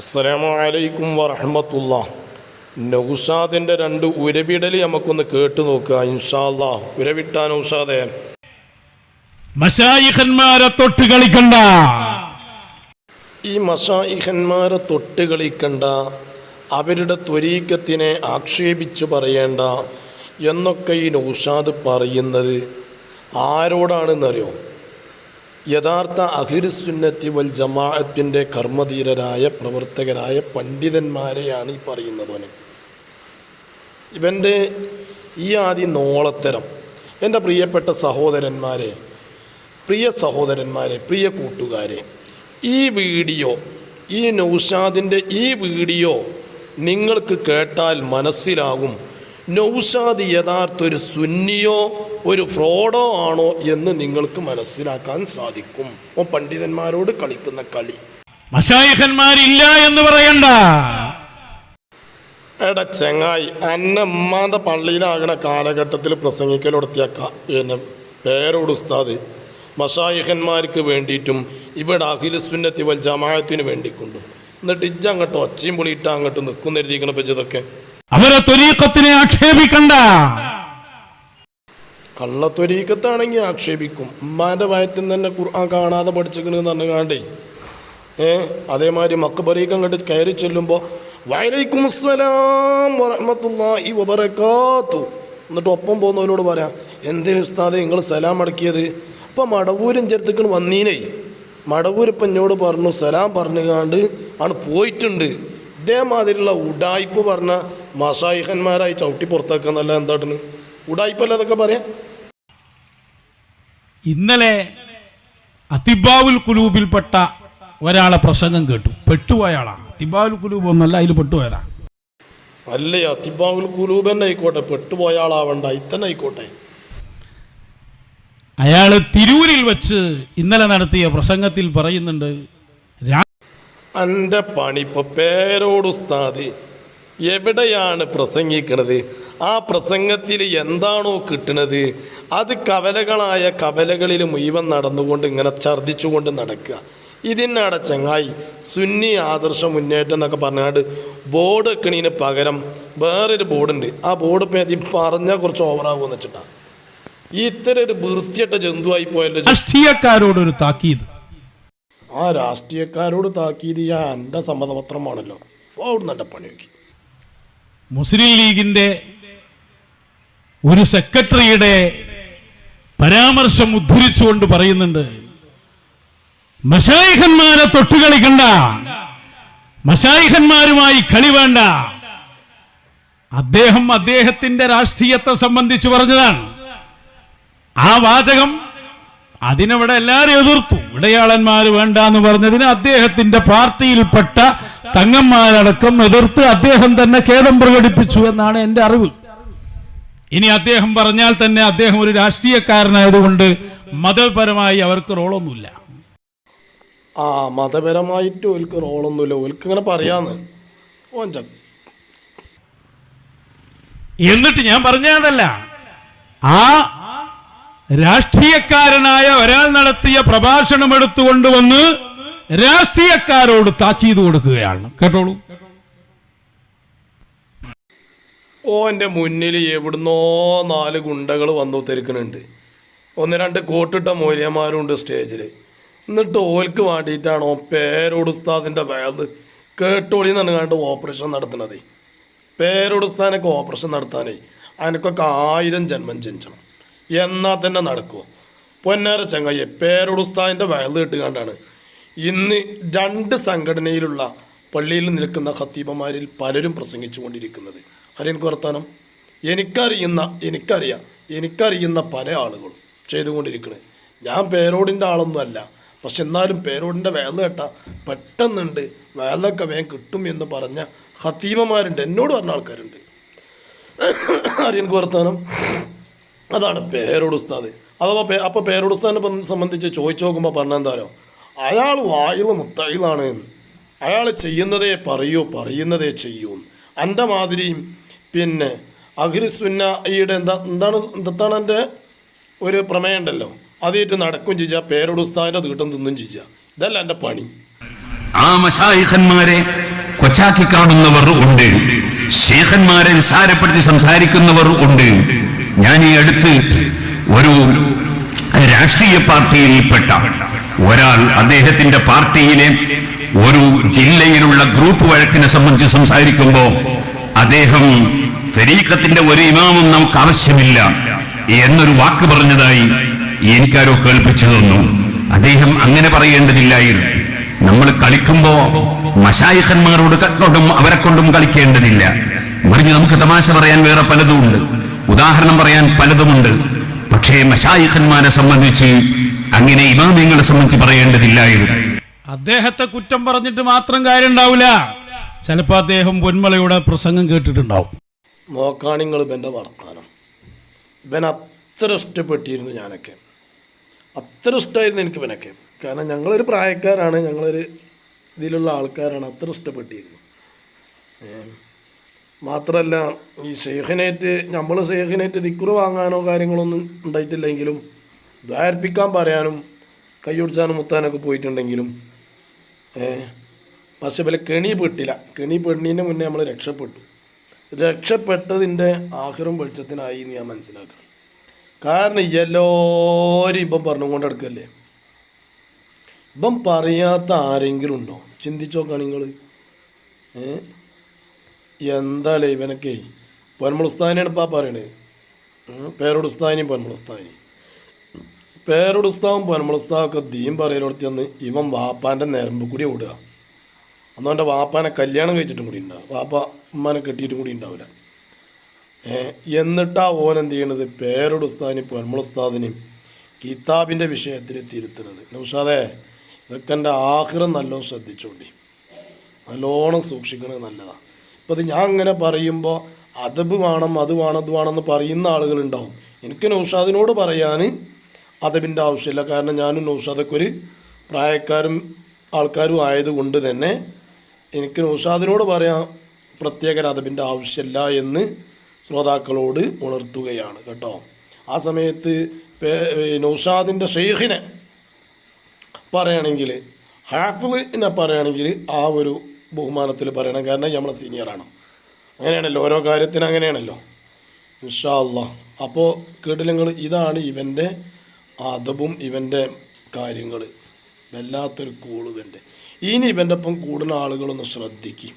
അസ്സലാമു അലൈക്കും വറഹമത്തുള്ള. നൗഷാദിന്റെ രണ്ട് ഉരവിടൽ നമുക്കൊന്ന് കേട്ടു നോക്കുക ഇൻഷാല്ലാ ഉരവിട്ടാ നൗഷാദെ. മശായിഖന്മാരെ തൊട്ട് കളിക്കണ്ട. ഈ മഷായിഹന്മാരെ തൊട്ട് കളിക്കണ്ട അവരുടെ ത്വരീക്കത്തിനെ ആക്ഷേപിച്ചു പറയേണ്ട എന്നൊക്കെ ഈ നൗഷാദ് പറയുന്നത് ആരോടാണെന്നറിയോ? യഥാർത്ഥ അഹിരുസുന്നത്തി വൽ ജമാഅത്തിന്റെ കർമ്മധീരരായ പ്രവർത്തകരായ പണ്ഡിതന്മാരെയാണ് ഈ പറയുന്നവന് ഇവന്റെ ഈ ആദ്യ നോളത്തരം എന്റെ പ്രിയപ്പെട്ട സഹോദരന്മാരെ പ്രിയ സഹോദരന്മാരെ പ്രിയ കൂട്ടുകാരെ ഈ വീഡിയോ ഈ നൗഷാദിന്റെ ഈ വീഡിയോ നിങ്ങൾക്ക് കേട്ടാൽ മനസ്സിലാകും. നൗഷാദ് യഥാർത്ഥ ഒരു സുന്നിയോ ഒരു ഫ്രോഡോ ആണോ എന്ന് നിങ്ങൾക്ക് മനസ്സിലാക്കാൻ സാധിക്കും. ഓ പണ്ഡിതന്മാരോട് കളിക്കുന്ന കളി. മശായിഖന്മാരില്ല എന്ന് പറയണ്ട. എടാ ചെങ്ങായി എന്നെ ഉമ്മാന്റെ പള്ളിയിലാകണ കാലഘട്ടത്തിൽ പ്രസംഗിക്കലൊടുത്തിയാക്ക. പിന്നെ പേരോട് ഉസ്താദ് മഷായിഹന്മാർക്ക് വേണ്ടിയിട്ടും ഇവിടെ അഖിലുസുന്നത്തി വൽ ജമാഅത്തിന് വേണ്ടിക്കൊണ്ടും. എന്നിട്ട് ഇജ്ജ അങ്ങോട്ട് ഒച്ചയും പൊളിയിട്ട് അങ്ങോട്ട് നിൽക്കുന്നിരുത്തിക്കണ പറ്റിയതൊക്കെ അവരെ ത്വരീക്കത്തിനെ ആക്ഷേപിക്കണ്ട. കള്ളത്തൊരീക്കത്താണെങ്കിൽ ആക്ഷേപിക്കും. ഉമ്മാന്റെ വയറ്റിൽ നിന്ന് തന്നെ ഖുർആൻ കാണാതെ പഠിച്ചിക്കണെന്ന് പറഞ്ഞാണ്ടേ ഏ? അതേമാതിരി മക്കബറീക്കം കണ്ട് കയറി ചെല്ലുമ്പോൾ വയലൈക്കും അസ്സലാം വറഹ്മത്തുള്ളാഹി വബറകാത്തു. എന്നിട്ട് ഒപ്പം പോകുന്നവരോട് പറയാം എന്തേ ഉസ്താദെ നിങ്ങൾ സലാം അടക്കിയത്? ഇപ്പം മടവൂരും ചേർത്തിക്കണ് വന്നീനേ. മടവൂർ ഇപ്പം എന്നോട് പറഞ്ഞു സലാം പറഞ്ഞുകാണ്ട് ആണ് പോയിട്ടുണ്ട്. ഇതേമാതിരിയുള്ള ഉഡായിപ്പ് പറഞ്ഞ മാഷായിഹന്മാരായി ചവിട്ടി പുറത്താക്കാന്നല്ല എന്താട്ടിന് ഉഡായിപ്പല്ല അതൊക്കെ പറയാം? ഇന്നലെ അതിബാവുൽ കുലൂബിൽപ്പെട്ട ഒരാളെ പ്രസംഗം കേട്ടു. പെട്ടുപോയാളാണ് അതിബാവുൽ കുലൂബ് ഒന്നല്ല അതിൽ പെട്ടുപോയതാണ് അല്ലേ അതിബാവുൽ കുലൂബ് തന്നെ ആയിക്കോട്ടെ പെട്ടുപോയാളാവണ്ട ഇത്തന്നെ ആയിക്കോട്ടെ. അയാൾ തിരൂരിൽ വെച്ച് ഇന്നലെ നടത്തിയ പ്രസംഗത്തിൽ പറയുന്നുണ്ട് എന്റെ പണി ഇപ്പോൾ പേരോട് ഉസ്താദ് എവിടെയാണ് പ്രസംഗിക്കണത്? ആ പ്രസംഗത്തിൽ എന്താണോ കിട്ടുന്നത്? അത് കവലകളായ കവലകളിൽ മുഴുവൻ നടന്നുകൊണ്ട് ഇങ്ങനെ ഛർദ്ദിച്ചുകൊണ്ട് നടക്കുക. ഇതിനട ചങ്ങായി സുന്നി ആദർശ മുന്നേറ്റം എന്നൊക്കെ പറഞ്ഞാണ്ട് ബോർഡ് വെക്കണീന് പകരം വേറൊരു ബോർഡുണ്ട് ആ ബോർഡ് ഇപ്പം പറഞ്ഞ പറഞ്ഞാൽ കുറച്ച് ഓവറാകുമെന്ന് വെച്ചിട്ടാണ് ഈ ഇത്തരം ഒരു വൃത്തിയട്ട ജന്തുവായി പോയല്ലോ രാഷ്ട്രീയക്കാരോടൊരു താക്കീത്. ആ രാഷ്ട്രീയക്കാരോട് താക്കീത് ഞാൻ എന്റെ സമ്മതപത്രമാണല്ലോ. അവിടുന്ന് എന്റെ പണി നോക്കി. മുസ്ലിം ലീഗിന്റെ ഒരു സെക്രട്ടറിയുടെ പരാമർശം ഉദ്ധരിച്ചുകൊണ്ട് പറയുന്നുണ്ട് മഷായിഖന്മാരെ തൊട്ടുകളിക്കണ്ട മശായിഹന്മാരുമായി കളി വേണ്ട. അദ്ദേഹം അദ്ദേഹത്തിന്റെ രാഷ്ട്രീയത്തെ സംബന്ധിച്ച് പറഞ്ഞതാണ്. ആ വാചകം അതിനവിടെ എല്ലാവരും എതിർത്തു. ഇടയാളന്മാർ വേണ്ട എന്ന് പറഞ്ഞതിന് അദ്ദേഹത്തിന്റെ പാർട്ടിയിൽപ്പെട്ട തങ്ങന്മാരടക്കം എതിർത്ത് അദ്ദേഹം തന്നെ ഖേദം പ്രകടിപ്പിച്ചു എന്നാണ് എന്റെ അറിവ്. ഇനി അദ്ദേഹം പറഞ്ഞാൽ തന്നെ അദ്ദേഹം ഒരു രാഷ്ട്രീയക്കാരനായതുകൊണ്ട് മതപരമായി അവർക്ക് റോളൊന്നുമില്ല. ആ മതപരമായിട്ട് ഓൽക്ക് റോളൊന്നുമില്ല. ഓൽക്ക് ഇങ്ങനെ പറയാന്ന് എന്നിട്ട് ഞാൻ പറഞ്ഞതല്ല. ആ രാഷ്ട്രീയക്കാരനായ ഒരാൾ നടത്തിയ പ്രഭാഷണം എടുത്തുകൊണ്ടുവന്ന് രാഷ്ട്രീയക്കാരോട് താക്കീത് കൊടുക്കുകയാണ്. കേട്ടോളൂ. ഓന്റെ മുന്നിൽ എവിടുന്നോ നാല് ഗുണ്ടകൾ വന്നു തിരക്കണുണ്ട് ഒന്ന് രണ്ട് കോട്ടിട്ട മൗര്യന്മാരുണ്ട് സ്റ്റേജിൽ. എന്നിട്ട് ഓൽക്ക് വേണ്ടിയിട്ടാണ് ഓ പേരോട് വേദ് കേട്ടോളി എന്ന് കണ്ട് ഓപ്പറേഷൻ നടത്തുന്നത്. പേരോട് ഉസ്താനൊക്കെ ഓപ്പറേഷൻ നടത്താനേ അതിനൊക്കെ ആയിരം ജന്മം ജനിച്ചണം. എന്നാൽ തന്നെ നടക്കുമോ പൊന്നാര ചങ്ങയ്യെ പേരോട് ഉസ്താദിന്റെ വേദ് കിട്ടുകണ്ടാണ് ഇന്ന് രണ്ട് സംഘടനയിലുള്ള പള്ളിയിൽ നിൽക്കുന്ന ഖത്തീബമാരിൽ പലരും പ്രസംഗിച്ചു കൊണ്ടിരിക്കുന്നത് ആരെനിക്ക് വർത്താനം എനിക്കറിയുന്ന എനിക്കറിയാം എനിക്കറിയുന്ന പല ആളുകളും ചെയ്തുകൊണ്ടിരിക്കുന്നത് ഞാൻ പേരോടിന്റെ ആളൊന്നുമല്ല പക്ഷെ എന്നാലും പേരോടിന്റെ വേല കേട്ട പെട്ടെന്നുണ്ട് വേലൊക്കെ വേഗം കിട്ടും എന്ന് പറഞ്ഞ ഹത്തീമമാരുണ്ട് എന്നോട് പറഞ്ഞ ആൾക്കാരുണ്ട്. ആരെനിക്ക് വർത്താനം അതാണ് പേരോട് ഉസ്താദ്. അഥവാ അപ്പോൾ പേരോട് ഉസ്താദിനെ സംബന്ധിച്ച് ചോദിച്ചു നോക്കുമ്പോൾ പറഞ്ഞെന്താരോ അയാൾ വായിൽ മുത്തയിലാണ്. അയാൾ ചെയ്യുന്നതേ പറയൂ പറയുന്നതേ ചെയ്യൂ എന്റെ മാതിരിയും പിന്നെ അഖിലുസുന്നയുടെ എന്താ എന്താണ് എന്താണ് എന്റെ ഒരു പ്രമേയം ഉണ്ടല്ലോ. അതേറ്റ് നടക്കും ചെയ്യുക പേരോട് ഉസ്താദിന്റെ തീട്ടം തിന്നും ചെയ്യുക ഇതല്ല എന്റെ പണി. ആ മഷായിഖന്മാരെ കൊച്ചാക്കി കാണുന്നവർ ഉണ്ട്. ശേഖന്മാരെ നിസ്സാരപ്പെടുത്തി സംസാരിക്കുന്നവർ ഉണ്ട്. ഞാൻ ഈ അടുത്ത് ഒരു രാഷ്ട്രീയ പാർട്ടിയിൽപ്പെട്ട ഒരാൾ അദ്ദേഹത്തിന്റെ പാർട്ടിയിലെ ഒരു ജില്ലയിലുള്ള ഗ്രൂപ്പ് വഴക്കിനെ സംബന്ധിച്ച് സംസാരിക്കുമ്പോൾ അദ്ദേഹം തെരീക്കത്തിന്റെ ഒരു ഇമാമും നമുക്ക് ആവശ്യമില്ല എന്നൊരു വാക്ക് പറഞ്ഞതായി എനിക്കാരോ കേൾപ്പിച്ചു തന്നു. അദ്ദേഹം അങ്ങനെ പറയേണ്ടതില്ലായിരുന്നു. നമ്മൾ കളിക്കുമ്പോ മഷായിഖന്മാരോട് കൊണ്ടും അവരെ കൊണ്ടും കളിക്കേണ്ടതില്ല. മറിഞ്ഞ് നമുക്ക് തമാശ പറയാൻ വേറെ പലതുമുണ്ട് ഉദാഹരണം പറയാൻ പലതുമുണ്ട്. പക്ഷേ മഷായിഖന്മാരെ സംബന്ധിച്ച് അങ്ങനെ ഇമാമിയങ്ങളെ സംബന്ധിച്ച് പറയേണ്ടതില്ലായിരുന്നു. അദ്ദേഹത്തെ കുറ്റം പറഞ്ഞിട്ട് മാത്രം കാര്യം ഉണ്ടാവില്ല ചിലപ്പോ അദ്ദേഹം പൊന്മലയുടെ പ്രസംഗം കേട്ടിട്ടുണ്ടാവും. നോക്കാണിങ്ങൾ ഇവന്റെ വർത്താനം. ഇവൻ അത്ര ഇഷ്ടപ്പെട്ടിരുന്നു ഞാനൊക്കെ. അത്ര ഇഷ്ടമായിരുന്നു എനിക്ക് ഇവനൊക്കെ. കാരണം ഞങ്ങളൊരു പ്രായക്കാരാണ് ഞങ്ങളൊരു ഇതിലുള്ള ആൾക്കാരാണ് അത്ര ഇഷ്ടപ്പെട്ടിരുന്നു. മാത്രമല്ല ഈ സേഹനേറ്റ് നമ്മൾ സേഹനേറ്റ് ദിക്കുറ് വാങ്ങാനോ കാര്യങ്ങളൊന്നും ഉണ്ടായിട്ടില്ലെങ്കിലും ദ്വാരിപ്പിക്കാൻ പറയാനും കൈയൊടിച്ചാനും മുത്താനൊക്കെ പോയിട്ടുണ്ടെങ്കിലും പക്ഷേ വില കെണി പെട്ടില്ല കെണി പെണ്ണീന്റെ മുന്നേ നമ്മൾ രക്ഷപ്പെട്ടു. രക്ഷപ്പെട്ടതിന്റെ ആഹ്റും വെളിച്ചത്തിനായി എന്ന് ഞാൻ മനസ്സിലാക്കണം കാരണം എല്ലാവരും ഇപ്പം പറഞ്ഞുകൊണ്ട് എടുക്കല്ലേ ഇപ്പം പറയാത്ത ആരെങ്കിലും ഉണ്ടോ? ചിന്തിച്ചോക്കാണ് നിങ്ങൾ. എന്താല്ലേ ഇവനൊക്കെ? പൊന്മുളുസ്ഥാനാണ് ഇപ്പം പറയണത് പേരോടുസ്ഥാനും പൊന്മുളുസ്ഥാനി പേരോടുസ്ഥാവും ദീം പറയലോടത്തി അന്ന് ഇവൻ വാപ്പാന്റെ നേരമ്പ് കൂടി ഓടുക. അന്ന് അവന്റെ വാപ്പാനെ കല്യാണം കഴിച്ചിട്ടും കൂടി ഉണ്ടാവും. വാപ്പ ഉമ്മാനെ കെട്ടിയിട്ടും കൂടി ഉണ്ടാവില്ല. എന്നിട്ടാ ഓൻ എന്ത് ചെയ്യണത്? പേരുടുസ്താനും പൊന്മുളുസ്താദിനെയും കിതാബിന്റെ വിഷയത്തിൽ തിരുത്തുന്നത്. നൗഷാദേ ഇതൊക്കെ എന്റെ ആഹ്റം നല്ലോണം ശ്രദ്ധിച്ചോണ്ടി. നല്ലോണം സൂക്ഷിക്കണത് നല്ലതാണ് ഇപ്പം അത് ഞാൻ അങ്ങനെ പറയുമ്പോൾ അതബ് വേണം അത് വേണം അത് വേണമെന്ന് പറയുന്ന ആളുകളുണ്ടാവും. എനിക്ക് നൗഷാദിനോട് പറയാൻ അതബിന്റെ ആവശ്യമില്ല. കാരണം ഞാനും നൗഷാദൊക്കെ ഒരു പ്രായക്കാരും ആൾക്കാരും ആയതുകൊണ്ട് തന്നെ എനിക്ക് നൗഷാദിനോട് പറയാം പ്രത്യേക രഥബിന്റെ ആവശ്യമില്ല എന്ന് ശ്രോതാക്കളോട് ഉണർത്തുകയാണ് കേട്ടോ. ആ സമയത്ത് നൗഷാദിന്റെ ഷെയ്ഖിനെ പറയുകയാണെങ്കിൽ ഹാഫിളിനെ പറയുകയാണെങ്കിൽ ആ ഒരു ബഹുമാനത്തിൽ പറയണം. കാരണം നമ്മളെ സീനിയറാണ് അങ്ങനെയാണല്ലോ ഓരോ കാര്യത്തിന് അങ്ങനെയാണല്ലോ. ഇൻഷാ അല്ലാ അപ്പോൾ കേട്ടില്ലെങ്കിൽ ഇതാണ് ഇവന്റെ അതബും ഇവന്റെ കാര്യങ്ങൾ വല്ലാത്തൊരു കൂൾ ഇവന്റെ. ഇനി ഇവന്റെ ഒപ്പം കൂടുന്ന ആളുകളൊന്ന് ശ്രദ്ധിക്കും.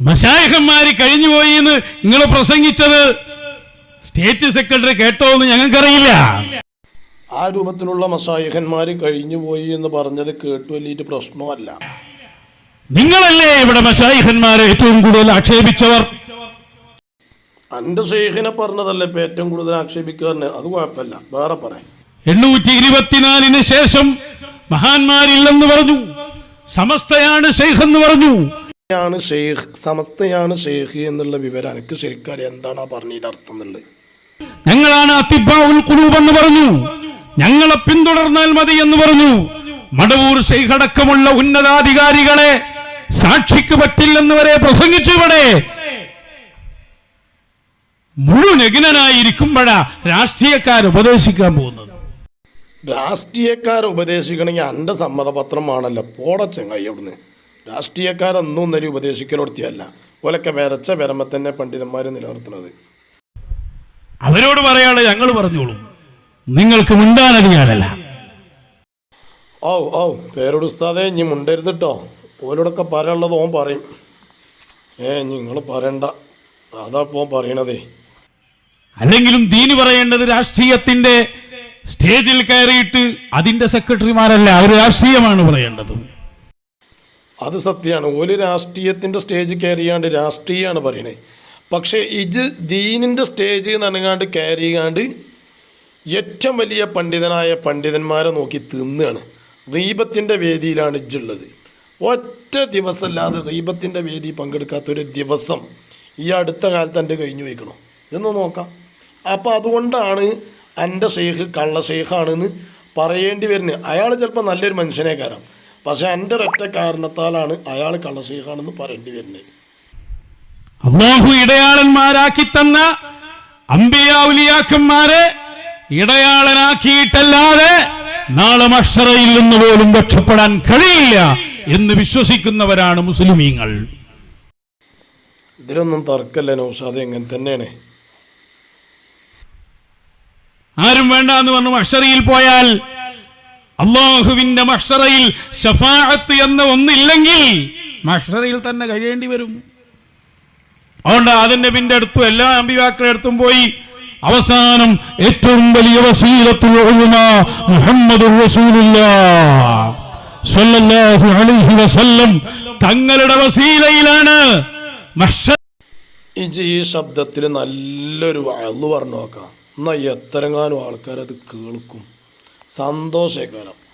മശായഹന്മാര് കഴിഞ്ഞുപോയി എന്ന് നിങ്ങൾ പ്രസംഗിച്ചത്? സ്റ്റേറ്റ് സെക്രട്ടറി കേട്ടോ എന്ന് ഞങ്ങൾക്കറിയില്ല. ആ രൂപത്തിലുള്ള മസായഹന്മാര് കഴിഞ്ഞു പോയി എന്ന് പറഞ്ഞത് കേട്ടു വലിയിട്ട് പ്രശ്നമല്ല. നിങ്ങളല്ലേ ഇവിടെ മസായിഹന്മാരെ ഏറ്റവും കൂടുതൽ ആക്ഷേപിച്ചവർ? അന്റെ ഷെയ്ഖിനെ പറഞ്ഞതല്ലേ ഇപ്പൊ ഏറ്റവും കൂടുതൽ ആക്ഷേപിക്കാറിന് അത് കുഴപ്പമില്ല. വേറെ പറയാം. എണ്ണൂറ്റി ഇരുപത്തിനാലിന് ശേഷം മഹാന്മാരില്ലെന്ന് പറഞ്ഞു. സമസ്തയാണ് ഷെയ്ഖ് എന്ന് പറഞ്ഞു. ാണ് ഷെയ്ഖ് സമസ്തയാണ് ഷെയ്ഖ് എന്നുള്ള വിവരം എനിക്ക് ശരിക്കും എന്താണ് ആ പറഞ്ഞതിന്റെ അർത്ഥം എന്നുള്ളത്? ഞങ്ങളാണ് ഖുലൂബ് എന്ന് പറഞ്ഞു. ഞങ്ങളെ പിന്തുടർന്നാൽ മതി എന്ന് പറഞ്ഞു. മടവൂർ ഷെയ്ഖ് അടക്കമുള്ള ഉന്നതാധികാരികളെ സാക്ഷിക്ക് പറ്റില്ലെന്ന് വരെ പ്രസംഗിച്ചു ഇവിടെ. മുഴുവനായിരിക്കുമ്പോഴാ രാഷ്ട്രീയക്കാർ ഉപദേശിക്കാൻ പോകുന്നത്. രാഷ്ട്രീയക്കാരെ ഉപദേശിക്കണമെങ്കിൽ എന്റെ സമ്മതപത്രമാണല്ലോ. പോട ചെങ്ങായി അവിടുന്ന്. രാഷ്ട്രീയക്കാരൊന്നും നേരി ഉപദേശിക്കലൊടുത്തിയല്ല ഓലൊക്കെ വരച്ച വരമ്പ തന്നെ പണ്ഡിതന്മാർ നിലനിർത്തുന്നത്. അവരോട് പറയാണ് ഞങ്ങൾ പറഞ്ഞോളൂ. നിങ്ങൾക്ക് മിണ്ടാനറിയാനല്ല ഓ ഓ പേരോട് ഉസ്താദേ ഇനി മുണ്ടരുത് കേട്ടോ ഓരോടൊക്കെ പറയാനുള്ളത് ഓൻ പറയും. ഏ നിങ്ങൾ പറയണ്ട. അതാ ഇപ്പോൾ പറയണതേ. അല്ലെങ്കിലും ദീനി പറയേണ്ടത് രാഷ്ട്രീയത്തിന്റെ സ്റ്റേജിൽ കയറിയിട്ട് അതിന്റെ സെക്രട്ടറിമാരല്ല? അവർ രാഷ്ട്രീയമാണ് പറയേണ്ടത്. അത് സത്യമാണ് ഒരു രാഷ്ട്രീയത്തിന്റെ സ്റ്റേജ് കയറിയാണ്ട് രാഷ്ട്രീയമാണ് പറയണേ. പക്ഷേ ഇത് ദീനിന്റെ സ്റ്റേജ് നനങ്ങാണ്ട് കയറിയാണ്ട് ഏറ്റവും വലിയ പണ്ഡിതനായ പണ്ഡിതന്മാരെ നോക്കി തിന്നുകയാണ് ദീപത്തിന്റെ വേദിയിലാണ് ഇജ്ജുള്ളത്. ഒറ്റ ദിവസമല്ലാതെ ദീപത്തിന്റെ വേദി പങ്കെടുക്കാത്തൊരു ദിവസം ഈ അടുത്ത കാലത്ത് എന്റെ കഴിഞ്ഞു വയ്ക്കണം. എന്ന് നോക്കാം. അപ്പോൾ അതുകൊണ്ടാണ് എന്റെ സേഹ് കള്ള സേഹാണെന്ന് പറയേണ്ടി വരുന്നത് അയാൾ ചിലപ്പോൾ നല്ലൊരു മനുഷ്യനെ കാരണം പക്ഷേ എന്റെ ഒരൊറ്റ കാരണത്താലാണ് അയാൾ കള്ള സേഹാണെന്ന് പറയേണ്ടി വരുന്നത് അള്ളാഹു ഇടയാളന്മാരാക്കി തന്ന അമ്പിയാവുലിയാക്കന്മാരെ ഇടയാളനാക്കിയിട്ടല്ലാതെ നാളെ മഷറയിൽ നിന്ന് പോലും രക്ഷപ്പെടാൻ കഴിയില്ല എന്ന് വിശ്വസിക്കുന്നവരാണ് മുസ്ലിമീങ്ങൾ. ഇതിലൊന്നും തർക്കല്ല നൗഷാദ് എങ്ങനെ തന്നെയാണ്. ആരും വേണ്ട എന്ന് പറഞ്ഞു മഷറയിൽ പോയാൽ അള്ളാഹുവിന്റെ മഷറയിൽ ഷഫാഅത്ത് എന്ന ഒന്നില്ലെങ്കിൽ മഷറയിൽ തന്നെ കഴിയേണ്ടി വരും. അതുകൊണ്ട് അതിന്റെ പിന്റെ അടുത്തും എല്ലാ അമ്പിവാക്കളുടെ അടുത്തും പോയി അവസാനം ഏറ്റവും വലിയ വസീലത്തുൽ ഒഴുകുന്ന മുഹമ്മദ് അലൈഹി വസല്ലം തങ്ങളുടെ വസീലയിലാണ് ഈ ശബ്ദത്തിൽ നല്ലൊരു വഴൽ പറഞ്ഞു നോക്കാം. എന്നാ എത്രങ്ങാനും ആൾക്കാരത് കേൾക്കും. സന്തോഷേക്കാരം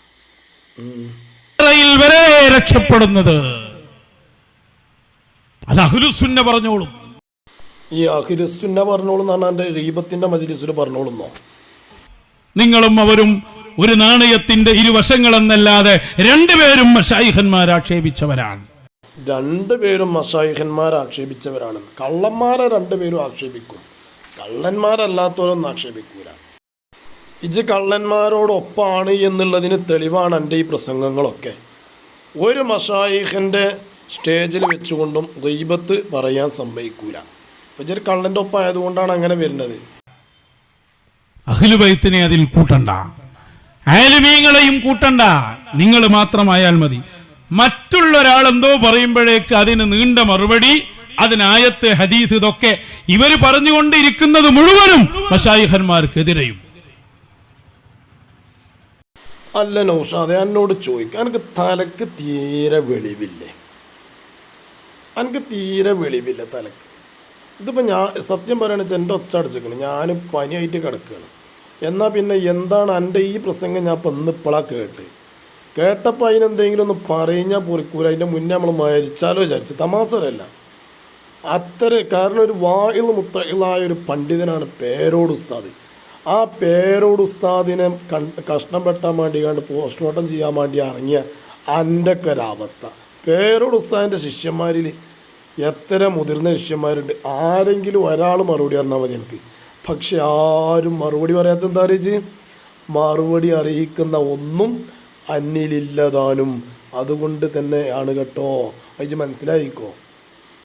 യിൽ വരെ രക്ഷപ്പെടുന്നത്. അത് അഹുലുസുന്ന പറഞ്ഞോളും. ഈ അഹുലുസുന്ന പറഞ്ഞോളും എന്നാണ് എന്റെ റീബത്തിന്റെ മജിലിസിൽ പറഞ്ഞോളുന്നോ? നിങ്ങളും അവരും ഒരു നാണയത്തിന്റെ ഇരുവശങ്ങളെന്നല്ലാതെ രണ്ടുപേരും മഷായിഹന്മാർ ആക്ഷേപിച്ചവരാണ്. രണ്ടുപേരും മഷായിഹന്മാർ ആക്ഷേപിച്ചവരാണ്. കള്ളന്മാരെ രണ്ടുപേരും ആക്ഷേപിക്കും. കള്ളന്മാരല്ലാത്തവരൊന്നും ആക്ഷേപിക്കൂല. ഇജ് കള്ളന്മാരോടൊപ്പാണ് എന്നുള്ളതിന് തെളിവാണ് എന്റെ ഈ പ്രസംഗങ്ങളൊക്കെ. ഒരു മഷായിഖിന്റെ സ്റ്റേജിൽ വെച്ചുകൊണ്ടും ഗൈബത്ത് പറയാൻ സമ്മതിക്കൂല. അപ്പോൾ ഇജൊരു കള്ളന്റെ ഒപ്പായതുകൊണ്ടാണ് അങ്ങനെ വരുന്നത്. അഖിലുബൈത്തിനെ അതിൽ കൂട്ടണ്ട. ആലിമീങ്ങളെയും കൂട്ടണ്ട. നിങ്ങൾ മാത്രമായാൽ മതി. മറ്റുള്ള ഒരാൾ എന്തോ പറയുമ്പോഴേക്ക് അതിന് നീണ്ട മറുപടി അതിനായത്ത് ഹദീസ് ഇതൊക്കെ ഇവർ പറഞ്ഞുകൊണ്ടിരിക്കുന്നത് മുഴുവനും മഷായിഹന്മാർക്കെതിരെയും അല്ല നൗഷാദെ എന്നോട് ചോദിക്കാം. എനിക്ക് തലക്ക് തീരെ വെളിവില്ലേ? എനിക്ക് തീരെ വെളിവില്ല തലക്ക്? ഇതിപ്പോൾ ഞാൻ സത്യം പറയുകയാണെന്ന് വെച്ചാൽ എന്റെ ഒച്ച അടിച്ചിരിക്കണം. ഞാൻ പനിയായിട്ട് കിടക്കുകയാണ് എന്നാൽ പിന്നെ എന്താണ് എന്റെ ഈ പ്രസംഗം ഞാൻ ഇപ്പം ഇന്ന് ഇപ്പോഴാണ് കേട്ട്? കേട്ടപ്പോൾ അതിനെന്തെങ്കിലും ഒന്ന് പറഞ്ഞാൽ പൊറിക്കൂല അതിന്റെ മുന്നേ നമ്മൾ മരിച്ചാലോ വിചാരിച്ചു. തമാസരല്ല അത്ര. കാരണം ഒരു വായിൽ മുത്തയിലായ ഒരു പണ്ഡിതനാണ് പേരോട് ഉസ്താദ്. ആ പേരോട് ഉസ്താദിനെ കൺ കഷ്ണം വെട്ടാൻ വേണ്ടി കണ്ട് പോസ്റ്റ്മോർട്ടം ചെയ്യാൻ വേണ്ടി ഇറങ്ങിയ എന്റെ ഒക്കെ ഒരവസ്ഥ പേരോട് ഉസ്താദിന്റെ ശിഷ്യന്മാരിൽ എത്ര മുതിർന്ന ശിഷ്യന്മാരുണ്ട്. ആരെങ്കിലും ഒരാൾ മറുപടി പറഞ്ഞാൽ മതി എനിക്ക്. പക്ഷെ ആരും മറുപടി പറയാത്ത എന്താ അറിയിച്ച് മറുപടി അറിയിക്കുന്ന ഒന്നും അന്നിലില്ലതാനും അതുകൊണ്ട് തന്നെയാണ് കേട്ടോ. അയച്ച് മനസ്സിലായിക്കോ?